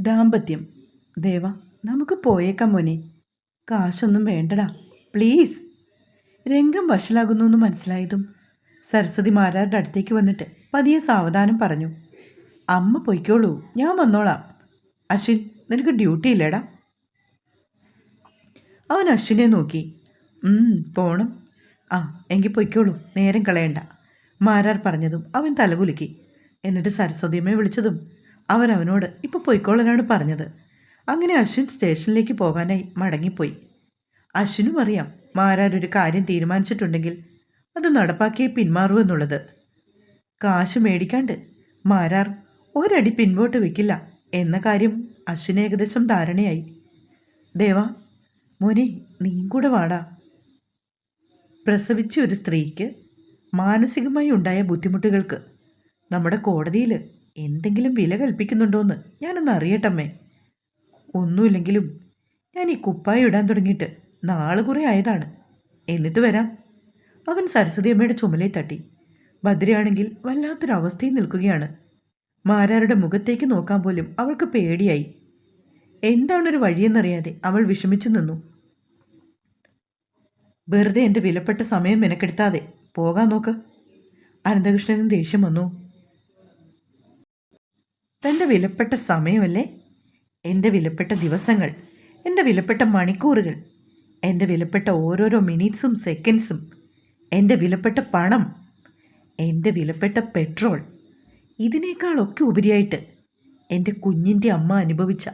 ദാമ്പത്യം. ദേവ നമുക്ക് പോയേക്കാം മോനെ. കാശൊന്നും വേണ്ടടാ. പ്ലീസ്. രംഗം വഷളാകുന്നു എന്ന് മനസ്സിലായതും സരസ്വതി മാരാരുടെ അടുത്തേക്ക് വന്നിട്ട് പതിയെ സാവധാനം പറഞ്ഞു. അമ്മ പൊയ്ക്കോളൂ ഞാൻ വന്നോളാം. അശ്വിൻ നിനക്ക് ഡ്യൂട്ടി ഇല്ലേടാ? അവൻ അശ്വിനെ നോക്കി. "ഉം, പോണം. ആ എങ്കിൽ പൊയ്ക്കോളൂ നേരം കളയണ്ട. മാരാർ പറഞ്ഞതും അവൻ തലകുലുക്കി. എന്നിട്ട് സരസ്വതിയമ്മയെ വിളിച്ചതും അവൻ അവനോട് ഇപ്പോൾ പൊയ്ക്കോളനാണ് പറഞ്ഞത്. അങ്ങനെ അശ്വിൻ സ്റ്റേഷനിലേക്ക് പോകാനായി മടങ്ങിപ്പോയി. അശ്വിനും അറിയാം മാരാർ ഒരു കാര്യം തീരുമാനിച്ചിട്ടുണ്ടെങ്കിൽ അത് നടപ്പാക്കിയേ പിന്മാറൂ എന്നുള്ളത്. കാശ് മേടിക്കാണ്ട് മാരാർ ഒരടി പിൻപോട്ട് വെക്കില്ല എന്ന കാര്യം അശ്വിന് ഏകദേശം ധാരണയായി. ദേവാ മോനെ നീയും കൂടെ വാടാ. പ്രസവിച്ച ഒരു സ്ത്രീക്ക് മാനസികമായി ഉണ്ടായ ബുദ്ധിമുട്ടുകൾക്ക് നമ്മുടെ കോടതിയിൽ എന്തെങ്കിലും വില കൽപ്പിക്കുന്നുണ്ടോന്ന് ഞാനൊന്ന് അറിയട്ടമ്മേ. ഒന്നുമില്ലെങ്കിലും ഞാൻ ഈ കുപ്പായം ഇടാൻ തുടങ്ങിയിട്ട് നാളെ കുറേ ആയതാണ്. എന്നിട്ട് വരാം. അവൻ സരസ്വതി അമ്മയുടെ ചുമലയിൽ തട്ടി. ഭദ്രയാണെങ്കിൽ വല്ലാത്തൊരവസ്ഥയിൽ നിൽക്കുകയാണ്. മാരാരുടെ മുഖത്തേക്ക് നോക്കാൻ പോലും അവൾക്ക് പേടിയായി. എന്താണൊരു വഴിയെന്നറിയാതെ അവൾ വിഷമിച്ചു നിന്നു. വെറുതെ എന്റെ വിലപ്പെട്ട സമയം മെനക്കെടുത്താതെ പോകാൻ നോക്ക്. അനന്തകൃഷ്ണനും ദേഷ്യം വന്നു. തന്റെ വിലപ്പെട്ട സമയമല്ലേ? എന്റെ വിലപ്പെട്ട ദിവസങ്ങൾ എന്റെ വിലപ്പെട്ട മണിക്കൂറുകൾ എന്റെ വിലപ്പെട്ട ഓരോരോ മിനിറ്റ്സും സെക്കൻഡ്സും എന്റെ വിലപ്പെട്ട പണം എന്റെ വിലപ്പെട്ട പെട്രോൾ ഇതിനേക്കാളൊക്കെ ഉപരിയായിട്ട് എന്റെ കുഞ്ഞിന്റെ അമ്മ അനുഭവിച്ച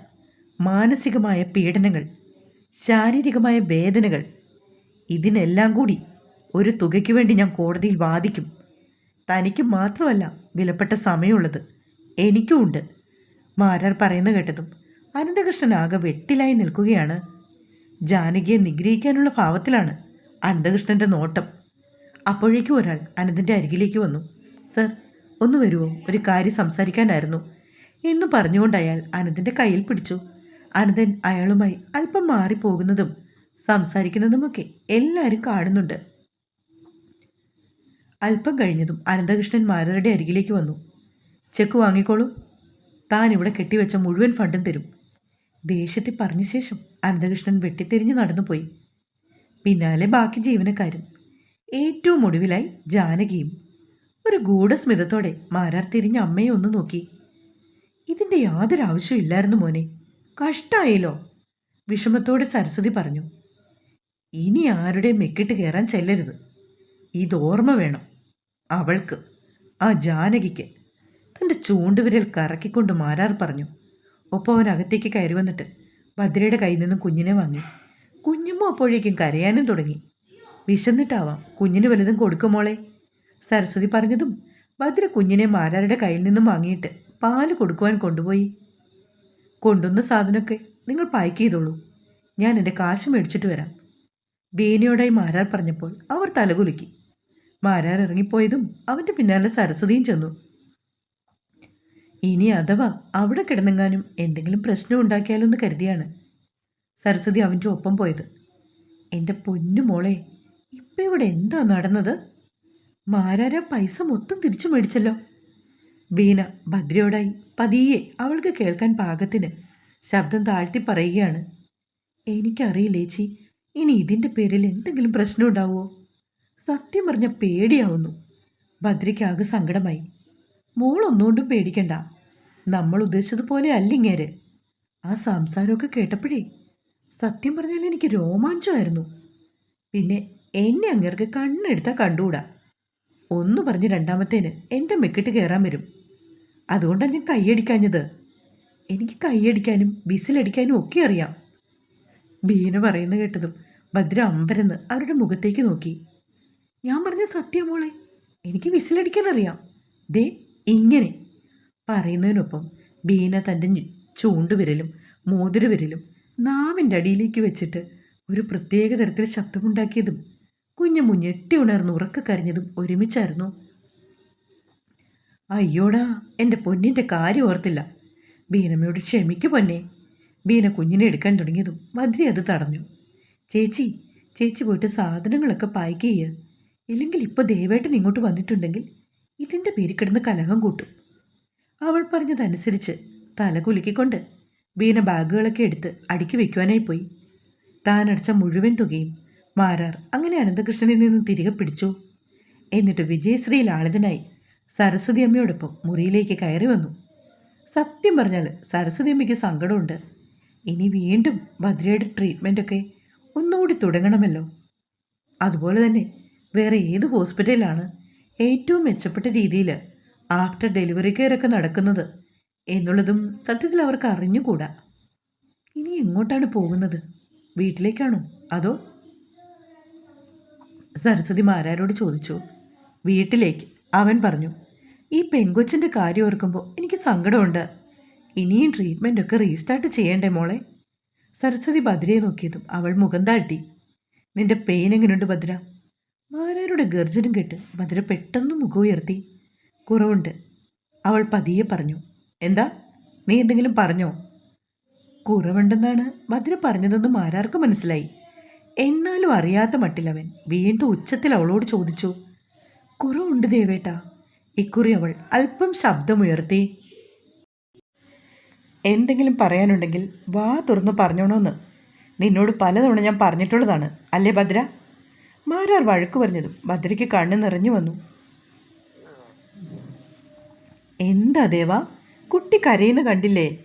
മാനസികമായ പീഡനങ്ങൾ ശാരീരികമായ വേദനകൾ ഇതിനെല്ലാം കൂടി ഒരു തുകയ്ക്ക് വേണ്ടി ഞാൻ കോടതിയിൽ വാദിക്കും. തനിക്ക് മാത്രമല്ല വിലപ്പെട്ട സമയമുള്ളത്. എനിക്കും ഉണ്ട് മാരാർ പറയുന്ന കേട്ടതും അനന്തകൃഷ്ണൻ ആകെ വെട്ടിലായി നിൽക്കുകയാണ്. ജാനകിയെ നിഗ്രഹിക്കാനുള്ള ഭാവത്തിലാണ് അനന്തകൃഷ്ണന്റെ നോട്ടം. അപ്പോഴേക്കും ഒരാൾ അനന്തന്റെ അരികിലേക്ക് വന്നു. സർ ഒന്ന് വരുമോ ഒരു കാര്യം സംസാരിക്കാനായിരുന്നു. എന്നു പറഞ്ഞുകൊണ്ട് അയാൾ അനന്തന്റെ കയ്യിൽ പിടിച്ചു. അനന്തൻ അയാളുമായി അല്പം മാറിപ്പോകുന്നതും സംസാരിക്കുന്നതുമൊക്കെ എല്ലാവരും കാണുന്നുണ്ട്. അല്പം കഴിഞ്ഞതും അനന്തകൃഷ്ണൻ മാരരുടെ അരികിലേക്ക് വന്നു. ചെക്ക് വാങ്ങിക്കോളൂ. താൻ ഇവിടെ കെട്ടിവെച്ച മുഴുവൻ ഫണ്ടും തരും. ദേഷ്യത്തിൽ പറഞ്ഞ ശേഷം അനന്തകൃഷ്ണൻ വെട്ടിത്തിരിഞ്ഞു നടന്നുപോയി. പിന്നാലെ ബാക്കി ജീവനക്കാരും. ഏറ്റവും ഒടുവിലായി ജാനകിയും ഒരു ഗൂഢസ്മിതത്തോടെ മാരാർ തിരിഞ്ഞ് അമ്മയെ ഒന്ന് നോക്കി. ഇതിന്റെ യാതൊരു ആവശ്യമില്ലായിരുന്നു മോനെ. കഷ്ടായല്ലോ. വിഷമത്തോടെ സരസ്വതി പറഞ്ഞു. ഇനി ആരുടെയും മെക്കിട്ട് കയറാൻ ചെല്ലരുത്. ഇതോർമ്മ വേണം. അവൾക്ക് ആ ജാനകിക്ക് തന്റെ ചൂണ്ടുവിരൽ കറക്കിക്കൊണ്ട് മാരാർ പറഞ്ഞു ഒപ്പം അവൻ അകത്തേക്ക് കയറി വന്നിട്ട് ഭദ്രയുടെ കയ്യിൽ നിന്നും കുഞ്ഞിനെ വാങ്ങി. കുഞ്ഞുമ്മ അപ്പോഴേക്കും കരയാനും തുടങ്ങി. വിശന്നിട്ടാവാം കുഞ്ഞിന് വലുതും കൊടുക്കുമോളെ സരസ്വതി പറഞ്ഞതും ഭദ്ര കുഞ്ഞിനെ മാരാരുടെ കയ്യിൽ നിന്നും വാങ്ങിയിട്ട് പാൽ കൊടുക്കുവാൻ കൊണ്ടുപോയി. കൊണ്ടുവന്ന സാധനമൊക്കെ നിങ്ങൾ പായ്ക്ക് ചെയ്തോളൂ. ഞാൻ എന്റെ കാശ് മേടിച്ചിട്ട് വരാം. ബീനയോടായി മാരാർ പറഞ്ഞപ്പോൾ അവർ തലകുലുക്കി. മാരാർ ഇറങ്ങിപ്പോയതും അവന്റെ പിന്നാലെ സരസ്വതിയും ചെന്നു. ഇനി അഥവാ അവിടെ കിടന്നെങ്ങാനും എന്തെങ്കിലും പ്രശ്നം ഉണ്ടാക്കിയാലോ എന്ന് കരുതിയാണ് സരസ്വതി അവന്റെ ഒപ്പം പോയത്. എന്റെ പൊന്നു മോളെ ഇപ്പം ഇവിടെ എന്താ നടന്നത്? മാരാര പൈസ മൊത്തം തിരിച്ചു മേടിച്ചല്ലോ? ബീന ഭദ്രയോടായി പതിയെ അവൾക്ക് കേൾക്കാൻ പാകത്തിന് ശബ്ദം താഴ്ത്തി പറയുകയാണ്. എനിക്കറിയില്ലേച്ചി ഇനി ഇതിന്റെ പേരിൽ എന്തെങ്കിലും പ്രശ്നം ഉണ്ടാവുമോ? സത്യം പറഞ്ഞ പേടിയാവുന്നു. ഭദ്രയ്ക്കാകെ സങ്കടമായി. മോൾ ഒന്നുകൊണ്ടും പേടിക്കണ്ട. നമ്മൾ ഉദ്ദേശിച്ചതുപോലെ അല്ലിങ്ങേര് ആ സംസാരമൊക്കെ കേട്ടപ്പോഴേ സത്യം പറഞ്ഞാൽ എനിക്ക് രോമാഞ്ചമായിരുന്നു. പിന്നെ എന്നെ അങ്ങേർക്ക് കണ്ണെടുത്താൽ കണ്ടുകൂടാ. ഒന്ന് പറഞ്ഞ് രണ്ടാമത്തേന് എന്റെ മെക്കിട്ട് കയറാൻ വരും. അതുകൊണ്ടാണ് ഞാൻ കൈയടിക്കാഞ്ഞത്. എനിക്ക് കൈയടിക്കാനും വിസിലടിക്കാനും ഒക്കെ അറിയാം. ബീന പറയുന്ന കേട്ടതും ഭദ്ര അമ്പരന്ന് അവരുടെ മുഖത്തേക്ക് നോക്കി. ഞാൻ പറഞ്ഞ സത്യം മോളെ എനിക്ക് വിസിലടിക്കാൻ അറിയാം. ദേ ഇങ്ങനെ പറയുന്നതിനൊപ്പം ബീന തന്റെ ചൂണ്ടുവിരലും മോതിരവിരലും നാവിന്റെ അടിയിലേക്ക് വെച്ചിട്ട് ഒരു പ്രത്യേക തരത്തിൽ ശബ്ദമുണ്ടാക്കിയതും കുഞ്ഞു മുഞ്ഞെട്ടി ഉണർന്ന് ഉറക്ക കരഞ്ഞതും ഒരുമിച്ചായിരുന്നു. അയ്യോടാ എന്റെ പൊന്നിന്റെ കാര്യം ഓർത്തില്ല. ബീനമ്മയോട് ക്ഷമിക്കു പൊന്നെ. ബീന കുഞ്ഞിനെ എടുക്കാൻ തുടങ്ങിയതും മദ്രി അത് തടഞ്ഞു. ചേച്ചി ചേച്ചി പോയിട്ട് സാധനങ്ങളൊക്കെ പായ്ക്ക് ചെയ്യുക ഇല്ലെങ്കിൽ ഇപ്പോൾ ദേവേട്ടൻ ഇങ്ങോട്ട് വന്നിട്ടുണ്ടെങ്കിൽ ഇതിന്റെ പേര് കിടന്ന് കലഹം കൂട്ടും. അവൾ പറഞ്ഞതനുസരിച്ച് തല കുലുക്കിക്കൊണ്ട് വീണ ബാഗുകളൊക്കെ എടുത്ത് അടുക്കി വയ്ക്കുവാനായി പോയി. താൻ അടച്ച മുഴുവൻ തുകയും മാരാർ അങ്ങനെ അനന്തകൃഷ്ണനിൽ നിന്ന് തിരികെ പിടിച്ചു. എന്നിട്ട് വിജയശ്രീ ലാളിതനായി സരസ്വതി അമ്മയോടൊപ്പം മുറിയിലേക്ക് കയറി വന്നു. സത്യം പറഞ്ഞാൽ സരസ്വതി അമ്മയ്ക്ക് സങ്കടമുണ്ട്. ഇനി വീണ്ടും ഭദ്രയുടെ ട്രീറ്റ്മെന്റൊക്കെ ഒന്നുകൂടി തുടങ്ങണമല്ലോ. അതുപോലെ തന്നെ വേറെ ഏത് ഹോസ്പിറ്റലിലാണ് ഏറ്റവും മെച്ചപ്പെട്ട രീതിയിൽ ആഫ്റ്റർ ഡെലിവറി കെയർ ഒക്കെ നടക്കുന്നത് എന്നുള്ളതും സത്യത്തിൽ അവർക്ക് അറിഞ്ഞുകൂടാ. ഇനി എങ്ങോട്ടാണ് പോകുന്നത്? വീട്ടിലേക്കാണോ? അതോ? സരസ്വതി മാരാരോട് ചോദിച്ചു. വീട്ടിലേക്ക് അവൻ പറഞ്ഞു. ഈ പെങ്കൊച്ചിന്റെ കാര്യം ഓർക്കുമ്പോൾ എനിക്ക് സങ്കടമുണ്ട്. ഇനിയും ട്രീറ്റ്മെന്റ് ഒക്കെ റീസ്റ്റാർട്ട് ചെയ്യണ്ടേ മോളെ? സരസ്വതി ഭദ്രയെ നോക്കിയതും അവൾ മുഖം താഴ്ത്തി. നിന്റെ പെയിൻ എങ്ങനെയുണ്ട് ഭദ്ര മാരാരുടെ ഗർജനം കേട്ട് ഭദ്ര പെട്ടെന്ന് മുഖം ഉയർത്തി കുറവുണ്ട്. അവൾ പതിയെ പറഞ്ഞു എന്താ? നീ എന്തെങ്കിലും പറഞ്ഞോ? കുറവുണ്ടെന്നാണ് ഭദ്ര പറഞ്ഞതെന്ന് മാരാർക്ക് മനസ്സിലായി. എന്നാലും അറിയാത്ത മട്ടിലവൻ വീണ്ടും ഉച്ചത്തിൽ അവളോട് ചോദിച്ചു കുറവുണ്ട് ദേവേട്ട. ഇക്കുറി അവൾ അല്പം ശബ്ദമുയർത്തി എന്തെങ്കിലും പറയാനുണ്ടെങ്കിൽ വാ തുറന്ന് പറഞ്ഞോണോന്ന്. നിന്നോട് പലതവണ ഞാൻ പറഞ്ഞിട്ടുള്ളതാണ്. അല്ലേ ഭദ്ര മാരാർ വഴക്ക് പറഞ്ഞതും ഭദ്രയ്ക്ക് കണ്ണ് നിറഞ്ഞു വന്നു. എന്താ ദേവ? കുട്ടി കരയുന്ന കണ്ടില്ലേ?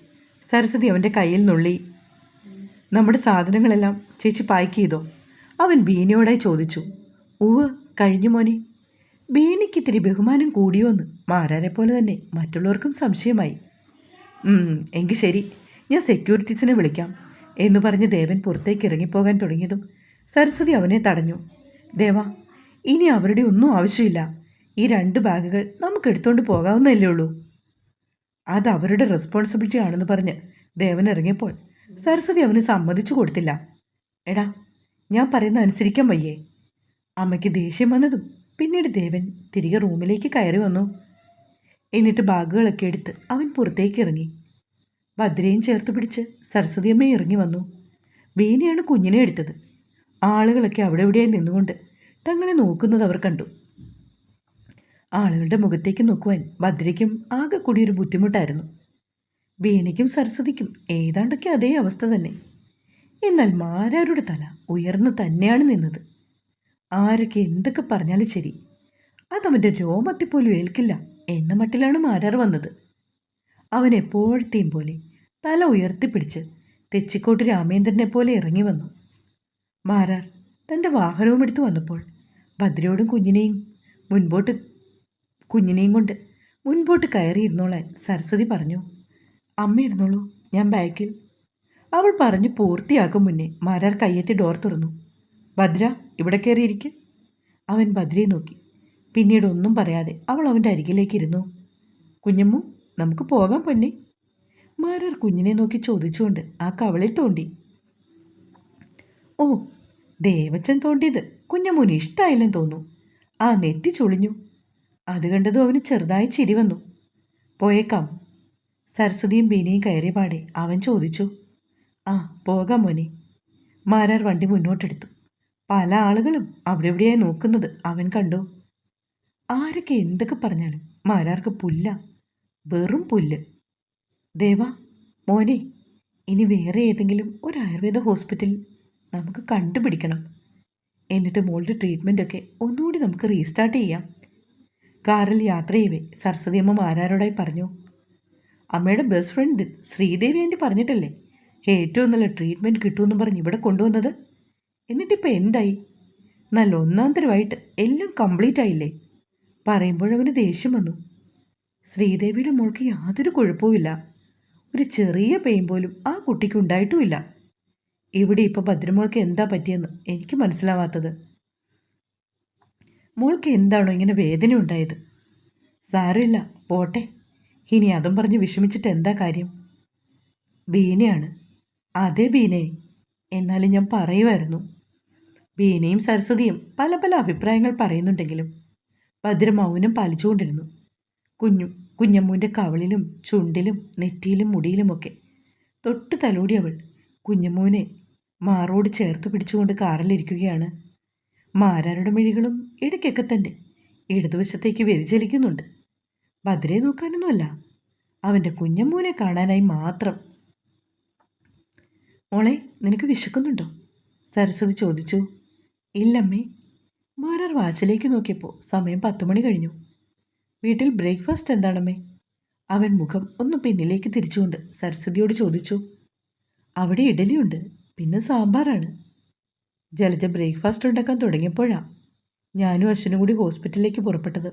സരസ്വതി അവന്റെ കയ്യിൽ നുള്ളി. നമ്മുടെ സാധനങ്ങളെല്ലാം ചേച്ചി പായ്ക്ക് ചെയ്തോ? അവൻ ബീനയോടായി ചോദിച്ചു. ഉവ് കഴിഞ്ഞു മോനെ. ബീനയ്ക്ക് ഇത്തിരി ബഹുമാനം കൂടിയോന്ന് മാരാരെ പോലെ തന്നെ മറ്റുള്ളവർക്കും സംശയമായി. "ഉം, എങ്കിൽ ശരി. ഞാൻ സെക്യൂരിറ്റീസിനെ വിളിക്കാം. എന്ന് പറഞ്ഞ് ദേവൻ പുറത്തേക്ക് ഇറങ്ങിപ്പോകാൻ തുടങ്ങിയതും സരസ്വതി അവനെ തടഞ്ഞു. ദേവാ ഇനി അവരുടെ ഒന്നും ആവശ്യമില്ല. ഈ രണ്ട് ബാഗുകൾ നമുക്ക് എടുത്തുകൊണ്ട് പോകാവുന്നതല്ലേ ഉള്ളൂ. അത് അവരുടെ റെസ്പോൺസിബിലിറ്റി ആണെന്ന് പറഞ്ഞ് ദേവൻ ഇറങ്ങിയപ്പോൾ സരസ്വതി അവന് സമ്മതിച്ചു കൊടുത്തില്ല. എടാ ഞാൻ പറയുന്ന അനുസരിക്കാൻ വയ്യേ. അമ്മയ്ക്ക് ദേഷ്യം വന്നതും പിന്നീട് ദേവൻ തിരികെ റൂമിലേക്ക് കയറി വന്നു. എന്നിട്ട് ബാഗുകളൊക്കെ എടുത്ത് അവൻ പുറത്തേക്ക് ഇറങ്ങി. ഭദ്രയും ചേർത്ത് പിടിച്ച് സരസ്വതി അമ്മയും ഇറങ്ങി വന്നു. ബീനയാണ് കുഞ്ഞിനെ എടുത്തത്. ആളുകളൊക്കെ അവിടെ എവിടെയായി നിന്നുകൊണ്ട് തങ്ങളെ നോക്കുന്നത് അവർ കണ്ടു. ആളുകളുടെ മുഖത്തേക്ക് നോക്കുവാൻ ഭദ്രയ്ക്കും ആകെ കൂടി ഒരു ബുദ്ധിമുട്ടായിരുന്നു. ബീനയ്ക്കും സരസ്വതിക്കും ഏതാണ്ടൊക്കെ അതേ അവസ്ഥ തന്നെ. എന്നാൽ മാരാരുടെ തല ഉയർന്നു തന്നെയാണ് നിന്നത്. ആരൊക്കെ എന്തൊക്കെ പറഞ്ഞാലും ശരി അതവന്റെ രോമത്തിൽ പോലും ഏൽക്കില്ല എന്ന മട്ടിലാണ് മാരാർ വന്നത്. അവൻ എപ്പോഴത്തെയും പോലെ തല ഉയർത്തിപ്പിടിച്ച് തെച്ചിക്കോട്ട് രാമേന്ദ്രനെ പോലെ ഇറങ്ങി വന്നു. മാരാർ തന്റെ വാഹനവും എടുത്തു വന്നപ്പോൾ ഭദ്രയോടും കുഞ്ഞിനെയും മുൻപോട്ട് കുഞ്ഞിനെയും കൊണ്ട് മുൻപോട്ട് കയറിയിരുന്നോളാൻ സരസ്വതി പറഞ്ഞു അമ്മ ഇരുന്നോളൂ ഞാൻ ബാക്കിൽ. അവൾ പറഞ്ഞ് പൂർത്തിയാക്കും മുന്നേ മാരാർ കയ്യെത്തി ഡോർ തുറന്നു. ഭദ്ര ഇവിടെ കയറിയിരിക്കെ. അവൻ ഭദ്രയെ നോക്കി. പിന്നീട് ഒന്നും പറയാതെ അവൾ അവന്റെ അരികിലേക്ക് ഇരുന്നു. കുഞ്ഞമ്മു നമുക്ക് പോകാം പൊന്നെ. മാരാർ കുഞ്ഞിനെ നോക്കി ചോദിച്ചുകൊണ്ട് ആ കവളിൽ തോണ്ടി ഓ ദേവച്ചൻ തോണ്ടിയത് കുഞ്ഞമോന് ഇഷ്ടമായില്ലെന്ന് തോന്നു ആ നെറ്റി ചുളിഞ്ഞു. അത് കണ്ടതും അവന് ചെറുതായി ചിരി വന്നു. പോയേക്കാം. സരസ്വതിയും ബീനയും കയറിയ പാടെ അവൻ ചോദിച്ചു. ആ പോകാം മോനെ. മാരാർ വണ്ടി മുന്നോട്ടെടുത്തു. പല ആളുകളും അവിടെ ഇവിടെയായി നോക്കുന്നത് അവൻ കണ്ടു. ആരൊക്കെ എന്തൊക്കെ പറഞ്ഞാലും മാരാർക്ക് പുല്ല. വെറും പുല്ല്. ദേവ മോനെ ഇനി വേറെ ഏതെങ്കിലും ഒരു ആയുർവേദ ഹോസ്പിറ്റലിൽ നമുക്ക് കണ്ടുപിടിക്കണം. എന്നിട്ട് മോളുടെ ട്രീറ്റ്മെന്റൊക്കെ ഒന്നുകൂടി നമുക്ക് റീസ്റ്റാർട്ട് ചെയ്യാം. കാറിൽ യാത്ര ചെയ്യവേ സരസ്വതി അമ്മ മാരാരോടായി പറഞ്ഞു. അമ്മയുടെ ബെസ്റ്റ് ഫ്രണ്ട് ശ്രീദേവി ആന്റി പറഞ്ഞിട്ടല്ലേ ഏറ്റവും നല്ല ട്രീറ്റ്മെന്റ് കിട്ടുമെന്ന് പറഞ്ഞ് ഇവിടെ കൊണ്ടുവന്നത്? എന്നിട്ടിപ്പോൾ എന്തായി? നല്ല ഒന്നാം തരമായിട്ട് എല്ലാം കംപ്ലീറ്റ് ആയില്ലേ? പറയുമ്പോഴവന് ദേഷ്യം വന്നു. ശ്രീദേവിയുടെ മോൾക്ക് യാതൊരു കുഴപ്പവുമില്ല. ഒരു ചെറിയ പെയിൻ പോലും ആ കുട്ടിക്ക് ഉണ്ടായിട്ടുമില്ല. ഇവിടെ ഇപ്പോൾ ഭദ്രമോൾക്ക് എന്താ പറ്റിയെന്ന് എനിക്ക് മനസ്സിലാവാത്തത്. മോൾക്ക് എന്താണോ ഇങ്ങനെ വേദന ഉണ്ടായത്? സാരമില്ല പോട്ടെ. ഇനി അതും പറഞ്ഞ് വിഷമിച്ചിട്ട് എന്താ കാര്യം? ബീനയാണ്. അതെ ബീനെ എന്നാലും ഞാൻ പറയുമായിരുന്നു. ബീനയും സരസ്വതിയും പല പല അഭിപ്രായങ്ങൾ പറയുന്നുണ്ടെങ്കിലും ഭദ്ര മൗനം പാലിച്ചുകൊണ്ടിരുന്നു. കുഞ്ഞു കുഞ്ഞമ്മൂന്റെ കവളിലും ചുണ്ടിലും നെറ്റിയിലും മുടിയിലുമൊക്കെ തൊട്ട് തലോടി അവൾ കുഞ്ഞമ്മൂനെ മാറോട് ചേർത്ത് പിടിച്ചുകൊണ്ട് കാറിലിരിക്കുകയാണ്. മാരാരുടെ മിഴികളും ഇടയ്ക്കൊക്കെ തന്നെ ഇടതുവശത്തേക്ക് വ്യതിചലിക്കുന്നുണ്ട്. ഭദ്രയെ നോക്കാനൊന്നുമല്ല അവന്റെ കുഞ്ഞമ്മൂനെ കാണാനായി മാത്രം. മോളെ നിനക്ക് വിശക്കുന്നുണ്ടോ? സരസ്വതി ചോദിച്ചു. ഇല്ലമ്മേ മാരാർ വാച്ചിലേക്ക് നോക്കിയപ്പോൾ സമയം പത്ത് മണി കഴിഞ്ഞു. വീട്ടിൽ ബ്രേക്ക്ഫാസ്റ്റ് എന്താണമ്മേ? അവൻ മുഖം ഒന്ന് പിന്നിലേക്ക് തിരിച്ചുകൊണ്ട് സരസ്വതിയോട് ചോദിച്ചു. അവിടെ ഇഡലിയുണ്ട്. പിന്നെ സാമ്പാറാണ്. ജലജ ബ്രേക്ക്ഫാസ്റ്റ് ഉണ്ടാക്കാൻ തുടങ്ങിയപ്പോഴാണ് ഞാനും അശ്വനും കൂടി ഹോസ്പിറ്റലിലേക്ക് പുറപ്പെട്ടത്.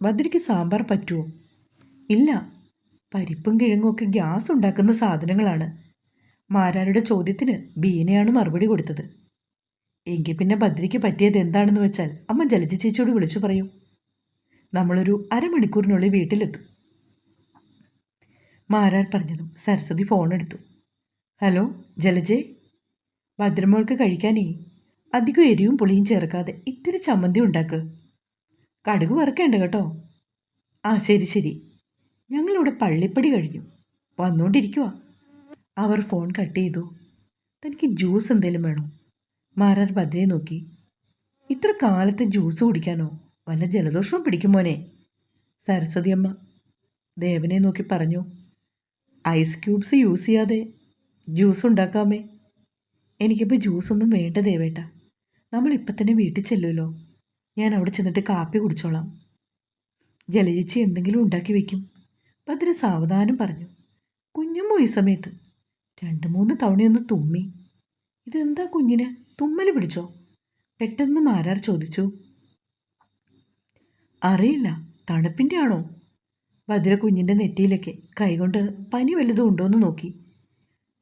ഭദ്രയ്ക്ക് സാമ്പാർ പറ്റുമോ ഇല്ല പരിപ്പും കിഴങ്ങും ഒക്കെ ഗ്യാസ് ഉണ്ടാക്കുന്ന സാധനങ്ങളാണ്. മാരാരുടെ ചോദ്യത്തിന് ബീനയാണ് മറുപടി കൊടുത്തത്. എങ്കിൽ പിന്നെ ഭദ്രയ്ക്ക് പറ്റിയത് എന്താണെന്ന് വെച്ചാൽ അമ്മ ജലജ ചേച്ചിയോട് വിളിച്ചു പറയൂ. നമ്മളൊരു അരമണിക്കൂറിനുള്ളിൽ വീട്ടിലെത്തും. മാരാർ പറഞ്ഞതും സരസ്വതി ഫോൺ എടുത്തു ഹലോ ജലജേ. ഭദ്രമോൾക്ക് കഴിക്കാനേ. അധികം എരിവും പുളിയും ചേർക്കാതെ ഇത്തിരി ചമ്മന്തി ഉണ്ടാക്ക്. കടുക് വറുക്കേണ്ട കേട്ടോ. ആ ശരി ശരി. ഞങ്ങളിവിടെ പള്ളിപ്പടി കഴിഞ്ഞു. വന്നുകൊണ്ടിരിക്കുക അവർ ഫോൺ കട്ട് ചെയ്തു. തനിക്ക് ജ്യൂസ് എന്തെങ്കിലും വേണോ? മാരാർ ഭദ്രയെ നോക്കി. ഇത്ര കാലത്തെ ജ്യൂസ് കുടിക്കാനോ? വല്ല ജലദോഷവും പിടിക്കും മോനെ. സരസ്വതി അമ്മ ദേവനെ നോക്കി പറഞ്ഞു. ഐസ് ക്യൂബ്സ് യൂസ് ചെയ്യാതെ ജ്യൂസ് ഉണ്ടാക്കാമേ? എനിക്കിപ്പോൾ ജ്യൂസൊന്നും വേണ്ട ദേവേട്ട. നമ്മളിപ്പം തന്നെ വീട്ടിൽ ചെല്ലുമല്ലോ. ഞാൻ അവിടെ ചെന്നിട്ട് കാപ്പി കുടിച്ചോളാം. ജലജിച്ചി എന്തെങ്കിലും ഉണ്ടാക്കി വയ്ക്കും ഭദ്ര സാവധാനം പറഞ്ഞു. കുഞ്ഞും പോയി സമയത്ത്. രണ്ട് മൂന്ന് തവണയൊന്ന് തുമ്മി. ഇതെന്താ കുഞ്ഞിന്? തുമ്മൽ പിടിച്ചോ? പെട്ടെന്ന് മാരാർ ചോദിച്ചു. അറിയില്ല. തണുപ്പിന്റെ ആണോ? ഭദ്ര കുഞ്ഞിന്റെ നെറ്റിയിലൊക്കെ കൈകൊണ്ട് പനി വല്ലതും ഉണ്ടോയെന്ന് നോക്കി.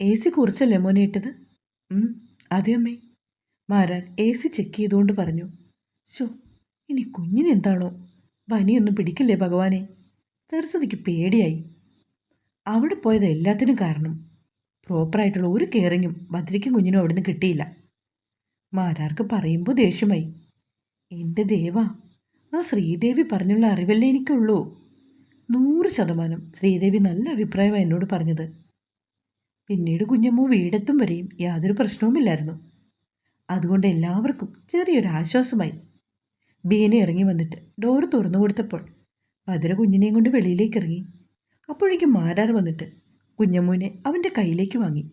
എ സി കുറിച്ചല്ലേ മോനെ ഇട്ടത്? അതെ അമ്മേ. മാരാൻ എ സി ചെക്ക് ചെയ്തുകൊണ്ട് പറഞ്ഞു. ശോ ഇനി കുഞ്ഞിനെന്താണോ പനിയൊന്നും പിടിക്കില്ലേ ഭഗവാനെ? സരസ്വതിക്ക് പേടിയായി. അവിടെ പോയത് എല്ലാത്തിനും കാരണം. പ്രോപ്പറായിട്ടുള്ള ഒരു കെയറിങ്ങും ഭദ്രയ്ക്കും കുഞ്ഞിനും അവിടുന്ന് കിട്ടിയില്ല. മാരാർക്ക് പറയുമ്പോൾ ദേഷ്യമായി. എന്റെ ദേവ ആ ശ്രീദേവി പറഞ്ഞുള്ള അറിവല്ലേ എനിക്കുള്ളൂ. നൂറ് ശതമാനം ശ്രീദേവി നല്ല അഭിപ്രായമാണ് എന്നോട് പറഞ്ഞത്. പിന്നീട് കുഞ്ഞമ്മു വീടെത്തും വരെയും യാതൊരു പ്രശ്നവുമില്ലായിരുന്നു. അതുകൊണ്ട് എല്ലാവർക്കും ചെറിയൊരു ആശ്വാസമായി. ബീന ഇറങ്ങി വന്നിട്ട് ഡോറ് തുറന്നു കൊടുത്തപ്പോൾ ഭദ്ര കുഞ്ഞിനെയും കൊണ്ട് വെളിയിലേക്ക് ഇറങ്ങി. അപ്പോഴേക്കും മാരാർ വന്നിട്ട് കുഞ്ഞമ്മുവിനെ അവന്റെ കയ്യിലേക്ക് വാങ്ങി.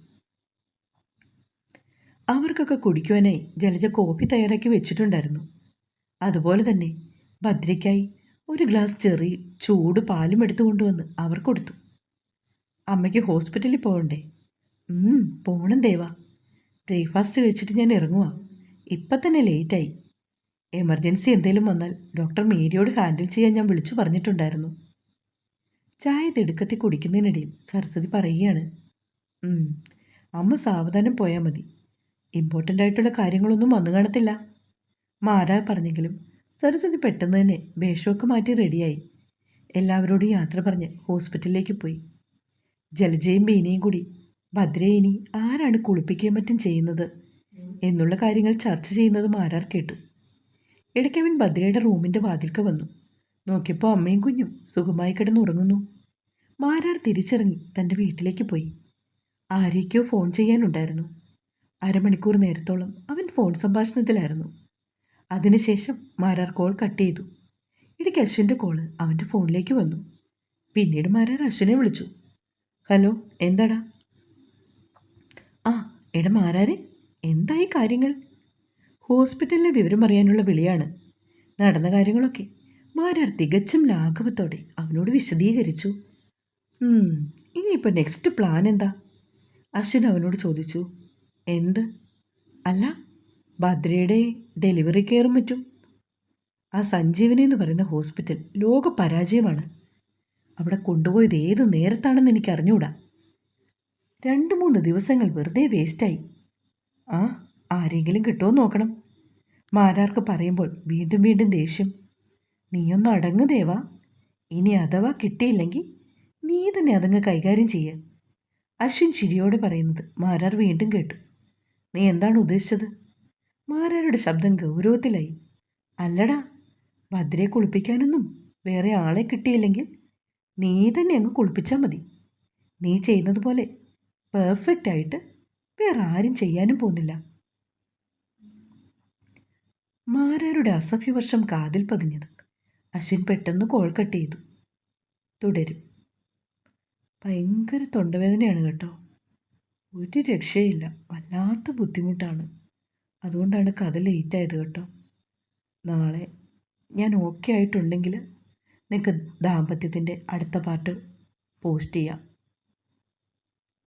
അവർക്കൊക്കെ കുടിക്കുവാനായി ജലജ കോഫി തയ്യാറാക്കി വെച്ചിട്ടുണ്ടായിരുന്നു. അതുപോലെ തന്നെ ഭദ്രയ്ക്കായി ഒരു ഗ്ലാസ് ചെറി ചൂട് പാലും എടുത്തു കൊണ്ടുവന്ന് അവർ കൊടുത്തു. അമ്മയ്ക്ക് ഹോസ്പിറ്റലിൽ പോകണ്ടേ? പോണം ദേവാ. ബ്രേക്ക്ഫാസ്റ്റ് കഴിച്ചിട്ട് ഞാൻ ഇറങ്ങുവാ. ഇപ്പം തന്നെ ലേറ്റായി. എമർജൻസി എന്തെങ്കിലും വന്നാൽ ഡോക്ടർ മേരിയോട് ഹാൻഡിൽ ചെയ്യാൻ ഞാൻ വിളിച്ചു പറഞ്ഞിട്ടുണ്ടായിരുന്നു. ചായ തിടുക്കത്തിൽ കുടിക്കുന്നതിനിടയിൽ സരസ്വതി പറയുകയാണ് അമ്മ സാവധാനം പോയാൽ മതി. ഇമ്പോർട്ടന്റ് ആയിട്ടുള്ള കാര്യങ്ങളൊന്നും വന്നു കാണത്തില്ല. മാരാ പറഞ്ഞെങ്കിലും സരസ്വതി പെട്ടെന്ന് തന്നെ വേഷമൊക്കെ മാറ്റി റെഡിയായി. എല്ലാവരോടും യാത്ര പറഞ്ഞ് ഹോസ്പിറ്റലിലേക്ക് പോയി. ജലജയും ബീനയും കൂടി ഭദ്രയെ ഇനി ആരാണ് കുളിപ്പിക്കുകയും മറ്റും ചെയ്യുന്നത്? എന്നുള്ള കാര്യങ്ങൾ ചർച്ച ചെയ്യുന്നത് മാരാർ കേട്ടു. ഇടയ്ക്ക് അവൻ ഭദ്രയുടെ റൂമിന്റെ വാതിൽക്ക് വന്നു. നോക്കിയപ്പോൾ അമ്മയും കുഞ്ഞും സുഖമായി കിടന്നുറങ്ങുന്നു മാരാർ തിരിച്ചിറങ്ങി തന്റെ വീട്ടിലേക്ക് പോയി. ആരേക്കോ ഫോൺ ചെയ്യാനുണ്ടായിരുന്നു. അരമണിക്കൂർ നേരത്തോളം അവൻ ഫോൺ സംഭാഷണത്തിലായിരുന്നു. അതിനുശേഷം മാരാർ കോൾ കട്ട് ചെയ്തു. ഇടയ്ക്ക് അശ്വിന്റെ കോൾ അവന്റെ ഫോണിലേക്ക് വന്നു. പിന്നീട് മാരാർ അശ്വിനെ വിളിച്ചു. ഹലോ എന്താടാ? എടാ മാരാരെ എന്തായി കാര്യങ്ങൾ? ഹോസ്പിറ്റലിലെ വിവരം അറിയാനുള്ള വിളിയാണ്. നടന്ന കാര്യങ്ങളൊക്കെ മാരാർ തികച്ചും ലാഘവത്തോടെ അവനോട് വിശദീകരിച്ചു. "ഉം, ഇനിയിപ്പോൾ നെക്സ്റ്റ് പ്ലാൻ എന്താ? അശ്വിൻ അവനോട് ചോദിച്ചു. എന്ത്? അല്ല ഭദ്രയുടെ ഡെലിവറി കെയറും മറ്റും. ആ സഞ്ജീവനി എന്ന് പറയുന്ന ഹോസ്പിറ്റൽ ലോക പരാജയമാണ്. അവിടെ കൊണ്ടുപോയത് ഏത് നേരത്താണെന്ന് എനിക്ക് അറിഞ്ഞുകൂടാ രണ്ട് മൂന്ന് ദിവസങ്ങൾ വെറുതെ വേസ്റ്റായി. ആ ആരെങ്കിലും കിട്ടുമോ നോക്കണം. മാരാർക്ക് പറയുമ്പോൾ വീണ്ടും വീണ്ടും ദേഷ്യം. നീയൊന്ന് അടങ്ങ് ദേവാ. ഇനി അഥവാ കിട്ടിയില്ലെങ്കിൽ നീ തന്നെ അതങ്ങ് കൈകാര്യം ചെയ്യ. അശ്വിൻ ചിരിയോടെ പറയുന്നത് മാരാർ വീണ്ടും കേട്ടു. നീ എന്താണ് ഉദ്ദേശിച്ചത്? മാരാരുടെ ശബ്ദം ഗൗരവത്തിലായി. അല്ലടാ ഭദ്രയെ കുളിപ്പിക്കാനൊന്നും വേറെ ആളെ കിട്ടിയില്ലെങ്കിൽ നീ തന്നെ അങ്ങ് കുളിപ്പിച്ചാൽ മതി. നീ ചെയ്യുന്നത് പോലെ പെർഫെക്റ്റ് ആയിട്ട് വേറെ ആരും ചെയ്യാനും പോകുന്നില്ല. മാരാരുടെ അസഭ്യവർഷം കാതിൽ പതിഞ്ഞത്. അശ്വിൻ പെട്ടെന്ന് കോൾ കട്ട് ചെയ്തു. തുടരും. ഭയങ്കര തൊണ്ടവേദനയാണ് കേട്ടോ. ഒരു രക്ഷയില്ല. വല്ലാത്ത ബുദ്ധിമുട്ടാണ്. അതുകൊണ്ടാണ് കഥ ലേറ്റായത് കേട്ടോ. നാളെ ഞാൻ ഓക്കെ ആയിട്ടുണ്ടെങ്കിൽ നിങ്ങൾക്ക് ദാമ്പത്യത്തിന്റെ അടുത്ത പാർട്ട് പോസ്റ്റ് ചെയ്യാം.